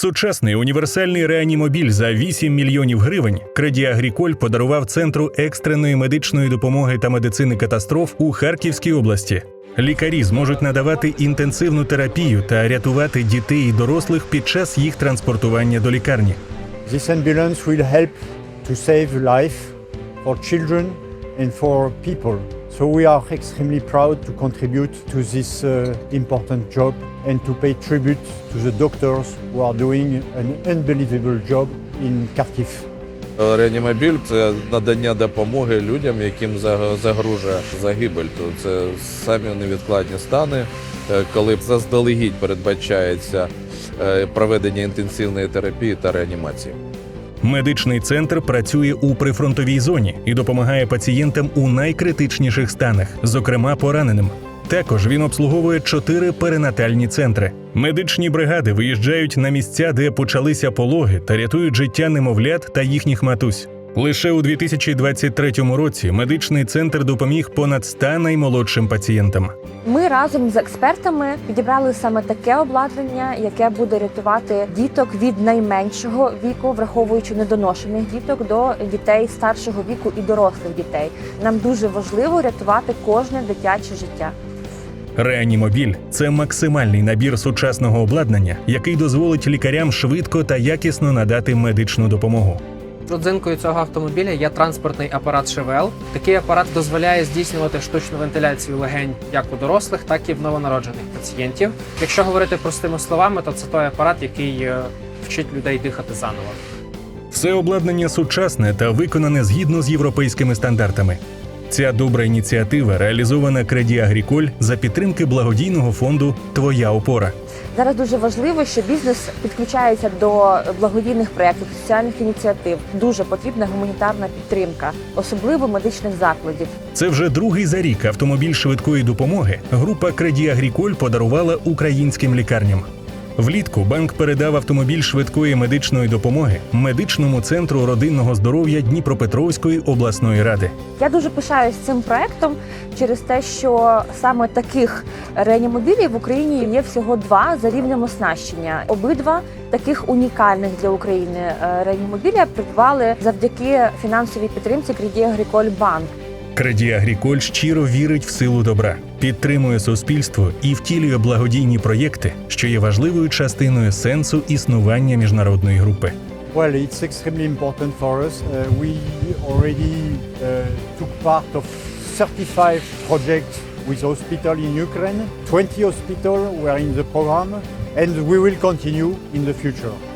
Сучасний універсальний реанімобіль за 8 мільйонів гривень Креді Агріколь подарував центру екстреної медичної допомоги та медицини катастроф у Харківській області. Лікарі зможуть надавати інтенсивну терапію та рятувати дітей і дорослих під час їх транспортування до лікарні. This ambulance will help to save life for children and for people. So we are extremely proud to contribute to this uh, important job and to pay tribute to the doctors who are doing an unbelievable job in Kharkiv. Реанімобіль це надання допомоги людям, яким за- загрожує загибель. То це самі невідкладні стани, е, коли заздалегідь передбачається е, проведення інтенсивної терапії та реанімації. Медичний центр працює у прифронтовій зоні і допомагає пацієнтам у найкритичніших станах, зокрема пораненим. Також він обслуговує чотири перинатальні центри. Медичні бригади виїжджають на місця, де почалися пологи та рятують життя немовлят та їхніх матусь. Лише у 2023 році медичний центр допоміг понад 100 наймолодшим пацієнтам. Ми разом з експертами підібрали саме таке обладнання, яке буде рятувати діток від найменшого віку, враховуючи недоношених діток до дітей старшого віку і дорослих дітей. Нам дуже важливо рятувати кожне дитяче життя. Реанімобіль це максимальний набір сучасного обладнання, який дозволить лікарям швидко та якісно надати медичну допомогу. Родзинкою цього автомобіля є транспортний апарат ШВЛ. Такий апарат дозволяє здійснювати штучну вентиляцію легень як у дорослих, так і в новонароджених пацієнтів. Якщо говорити простими словами, то це той апарат, який е, вчить людей дихати заново. Все обладнання сучасне та виконане згідно з європейськими стандартами. Ця добра ініціатива реалізована Креді Агріколь за підтримки благодійного фонду Твоя опора. Зараз дуже важливо, що бізнес підключається до благодійних проєктів, соціальних ініціатив. Дуже потрібна гуманітарна підтримка, особливо медичних закладів. Це вже другий за рік автомобіль швидкої допомоги. Група Креді Агріколь подарувала українським лікарням. Влітку банк передав автомобіль швидкої медичної допомоги медичному центру родинного здоров'я Дніпропетровської обласної ради. Я дуже пишаюсь цим проектом через те, що саме таких реанімобілів в Україні є всього два за рівнем оснащення. Обидва таких унікальних для України е, реанімобіля придбали завдяки фінансовій підтримці Кредія Агріколь Банк. Креді Агріколь щиро вірить в силу добра, підтримує суспільство і втілює благодійні проєкти, що є важливою частиною сенсу існування міжнародної групи. Well, it's extremely important for us. Uh, we already uh, took part of 35 projects with hospital in Ukraine. 20 hospitals were in the program, and we will continue in the future.